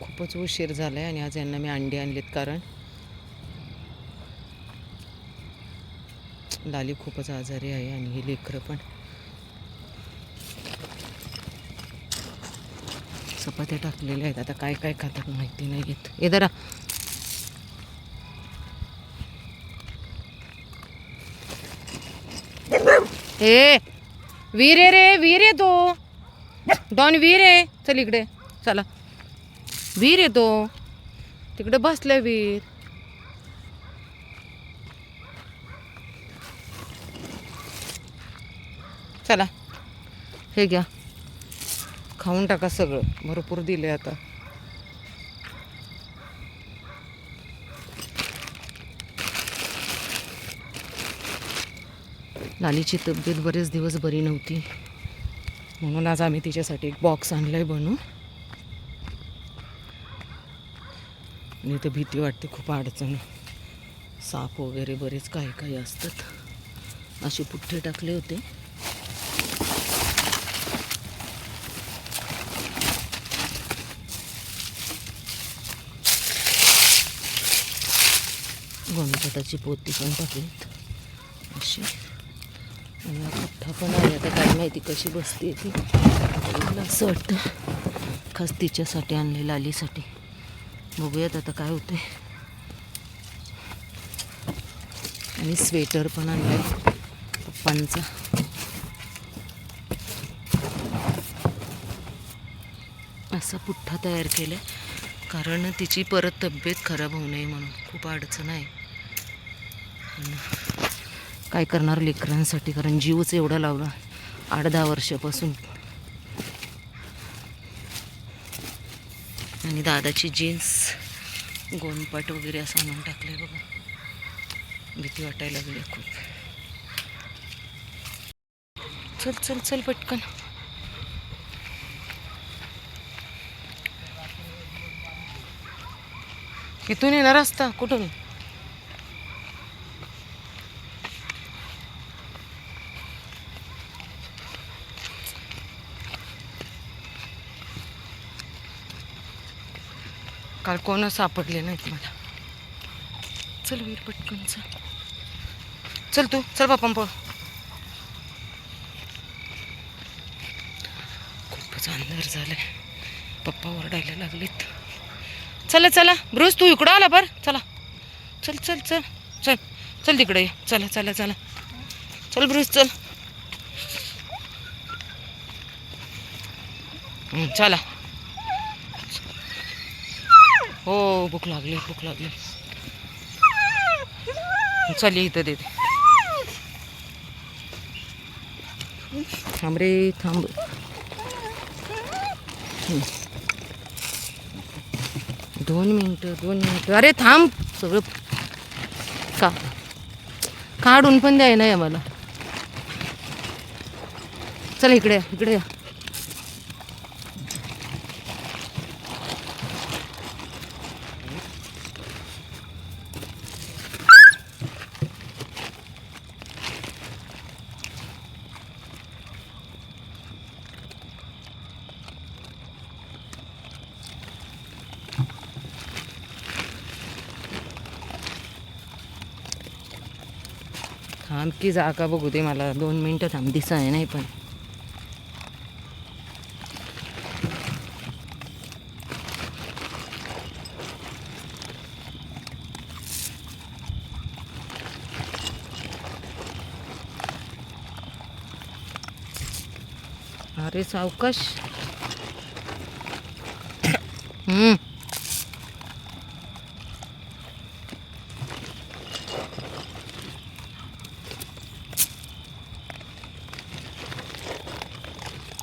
खूपच उशीर झाला आहे आणि आज यांना मी अंडी आणलीत कारण लाली खूपच आजारी आहे आणि ही लेकरं पण. चपात्या टाकलेल्या आहेत. आता काय काय खातात माहिती नाही येत. ये जरा. ए वीर आहे रे वीर आहे तो. डॉन वीर आहे. चल इकडे. चला. वीर आहे तो तिकडे बसलाय वीर. चला. हे घ्या. खाऊन टाका सगळं. भरपूर दिले आता. लालीची तब्येत बरेच दिवस बरी नव्हती. म्हणून आज आम्ही तिच्यासाठी एक बॉक्स आणलाय बनवून आणि तर भीती वाटते खूप अडचण. साप वगैरे बरेच काही काही असतात. असे पुठ्ठे टाकले होते. गोंधटाची पोती पण टाकलीत. अशी. आणि कठ्ठा पुठ्ठा पण आहे. आता काय माहिती कशी बसते ती. मला असं वाटतं खास तिच्यासाठी आणले लालीसाठी बघूयात आता काय होते आणि स्वेटर पण आणलाय पप्पांचा. असा पुठ्ठा तयार केलाय. कारण तिची परत तब्येत खराब होऊ नये म्हणून. खूप अडचण आहे. आणि काय करणार लेकरांसाठी? कारण जीवच एवढा लावला. आठ दहा वर्षापासून. आणि दादाची जीन्स गोंदपट वगैरे असं आणून टाकलंय बघा. भीती वाटायला लागली खूप. चल चल चल पटकन. इथून येणार असता? कुठून? काल कोण सापडले नाहीत मला. चल वीर पटकन चल. चल तू चल बापा पळ. खूपच अंधार झालाय. पप्पा ओरडायला लागलेत. चला चला. ब्रुस तू इकडं आला बर. चला. चल चल चल. चल चल तिकडे ये. चला चला चला. चल ब्रुस चल. चला. हो भूक लागली भूक लागली. चल इथं देते थांब रे थांब. दोन मिनटं दोन मिनटं. अरे थांब. सगळं का? काढून पण द्याय नाही आम्हाला चला इकडे या, इकडे या. आणखी जागा बघू दे मला. दोन मिनटं थांब दिसाय नाही पण. अरे सावकाश. हम्म.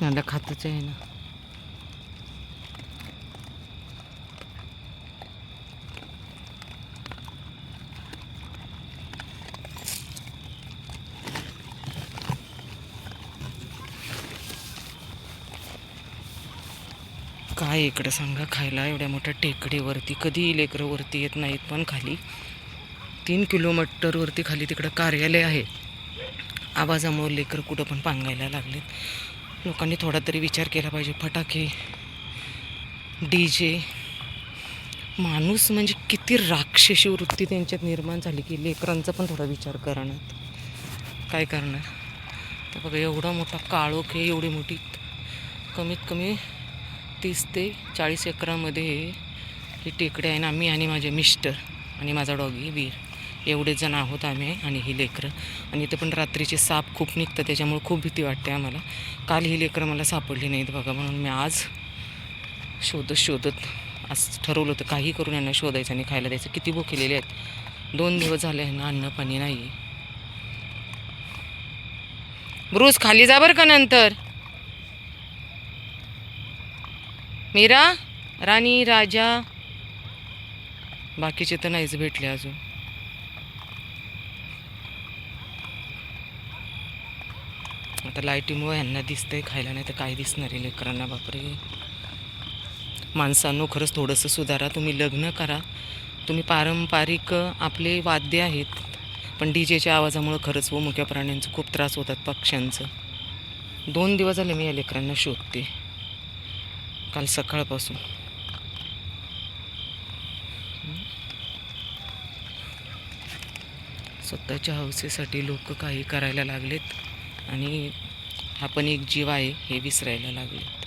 मला खातच आहे ना काय इकडं सांगा खायला एवढ्या मोठ्या टेकडीवरती. कधी लेकरं वरती येत नाहीत पण खाली. तीन किलोमीटरवरती खाली तिकडं कार्यालय आहे. आवाजामुळे लेकरं कुठं पण पांगायला लागलेत. लोकांनी थोडा तरी विचार केला पाहिजे. फटाके डी जे माणूस म्हणजे किती राक्षसी वृत्ती त्यांच्यात निर्माण झाली की लेकरांचा पण थोडा विचार करणार काय करणार? तर बघा एवढा मोठा काळोख आहे एवढी मोठी कमीत कमी तीस ते चाळीस एकरामध्ये ही टेकडे आहे ना मी आणि माझे मिस्टर आणि माझा डॉगी वीर. एवढे जण आहोत आम्ही आणि ही लेकरं. आणि इथं पण रात्रीचे साप खूप निघतात त्याच्यामुळे खूप भीती वाटते आम्हाला. काल ही लेकरं मला सापडली नाहीत बघा म्हणून मी आज शोधत शोधत आज ठरवलं होतं काही करून यांना शोधायचं आणि खायला द्यायचं. किती भुकेलेले आहेत? दोन दिवस झाले ना अन्न पाणी नाही आहे ब्रूस खाली जा बरं का नंतर. मीरा राणी राजा. बाकीचे तर नाहीच भेटले अजून. आता लाईटीमुळे यांना दिसतंय खायला नाही तर काय दिसणार आहे लेकरांना बापरे. माणसांनो खरंच थोडंसं सुधारा. तुम्ही लग्न करा. तुम्ही पारंपरिक आपले वाद्य आहेत. पण डी जेच्या आवाजामुळं खरंच व मुक्या प्राण्यांचं खूप त्रास होतात पक्ष्यांचं. दोन दिवस झाले मी या लेकरांना शोधते. काल सकाळपासून. स्वतःच्या हौसेसाठी लोक काही करायला लागलेत. आणि हा पण एक जीव आहे हे विसरायला लागलेत